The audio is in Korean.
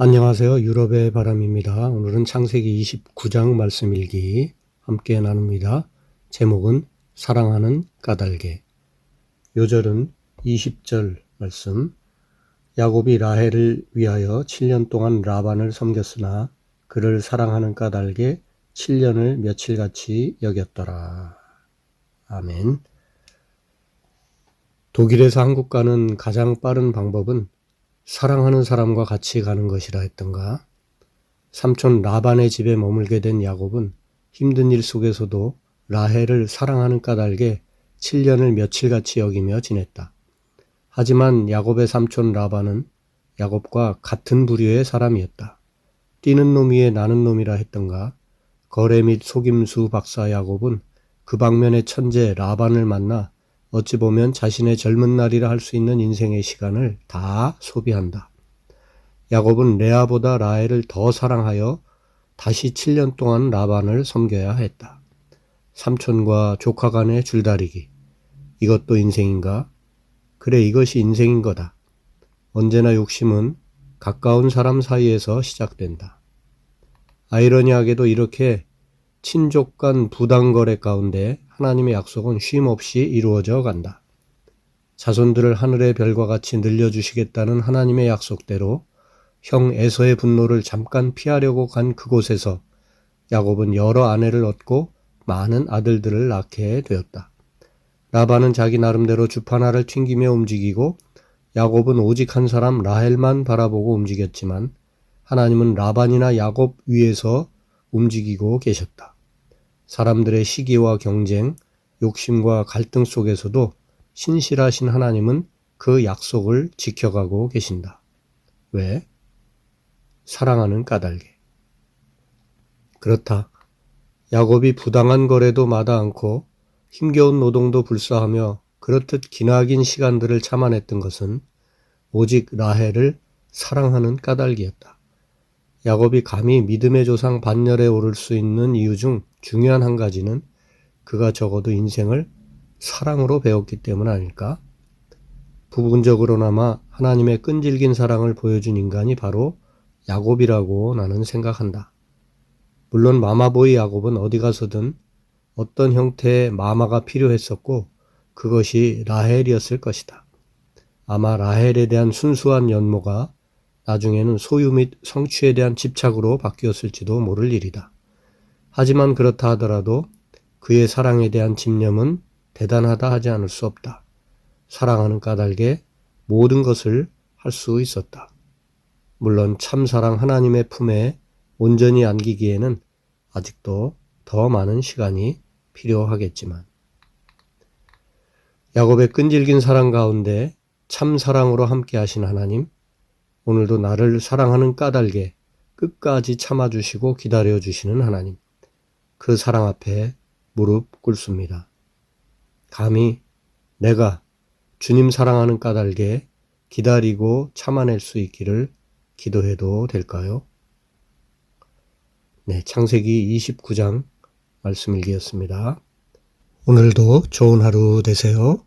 안녕하세요. 유럽의 바람입니다. 오늘은 창세기 29장 말씀 일기 함께 나눕니다. 제목은 사랑하는 까닭에. 요절은 20절 말씀. 야곱이 라헬을 위하여 7년 동안 라반을 섬겼으나 그를 사랑하는 까닭에 7년을 며칠같이 여겼더라. 아멘. 독일에서 한국 가는 가장 빠른 방법은 사랑하는 사람과 같이 가는 것이라 했던가. 삼촌 라반의 집에 머물게 된 야곱은 힘든 일 속에서도 라헬을 사랑하는 까닭에 7년을 며칠같이 여기며 지냈다. 하지만 야곱의 삼촌 라반은 야곱과 같은 부류의 사람이었다. 뛰는 놈 위에 나는 놈이라 했던가. 거래 및 속임수 박사 야곱은 그 방면의 천재 라반을 만나 어찌 보면 자신의 젊은 날이라 할 수 있는 인생의 시간을 다 소비한다. 야곱은 레아보다 라헬을 더 사랑하여 다시 7년 동안 라반을 섬겨야 했다. 삼촌과 조카 간의 줄다리기. 이것도 인생인가? 그래, 이것이 인생인 거다. 언제나 욕심은 가까운 사람 사이에서 시작된다. 아이러니하게도 이렇게 친족 간 부당거래 가운데 하나님의 약속은 쉼 없이 이루어져 간다. 자손들을 하늘의 별과 같이 늘려주시겠다는 하나님의 약속대로 형 에서의 분노를 잠깐 피하려고 간 그곳에서 야곱은 여러 아내를 얻고 많은 아들들을 낳게 되었다. 라반은 자기 나름대로 주파나를 튕기며 움직이고 야곱은 오직 한 사람 라헬만 바라보고 움직였지만 하나님은 라반이나 야곱 위에서 움직이고 계셨다. 사람들의 시기와 경쟁, 욕심과 갈등 속에서도 신실하신 하나님은 그 약속을 지켜가고 계신다. 왜? 사랑하는 까닭에. 그렇다. 야곱이 부당한 거래도 마다 않고 힘겨운 노동도 불사하며 그렇듯 기나긴 시간들을 참아냈던 것은 오직 라헬을 사랑하는 까닭이었다. 야곱이 감히 믿음의 조상 반열에 오를 수 있는 이유 중 중요한 한 가지는 그가 적어도 인생을 사랑으로 배웠기 때문 아닐까? 부분적으로나마 하나님의 끈질긴 사랑을 보여준 인간이 바로 야곱이라고 나는 생각한다. 물론 마마보이 야곱은 어디 가서든 어떤 형태의 마마가 필요했었고 그것이 라헬이었을 것이다. 아마 라헬에 대한 순수한 연모가 나중에는 소유 및 성취에 대한 집착으로 바뀌었을지도 모를 일이다. 하지만 그렇다 하더라도 그의 사랑에 대한 집념은 대단하다 하지 않을 수 없다. 사랑하는 까닭에 모든 것을 할 수 있었다. 물론 참사랑 하나님의 품에 온전히 안기기에는 아직도 더 많은 시간이 필요하겠지만 야곱의 끈질긴 사랑 가운데 참 사랑으로 함께 하신 하나님 오늘도 나를 사랑하는 까닭에 끝까지 참아주시고 기다려주시는 하나님 그 사랑 앞에 무릎 꿇습니다. 감히 내가 주님 사랑하는 까닭에 기다리고 참아낼 수 있기를 기도해도 될까요? 네, 창세기 29장 말씀 일기였습니다. 오늘도 좋은 하루 되세요.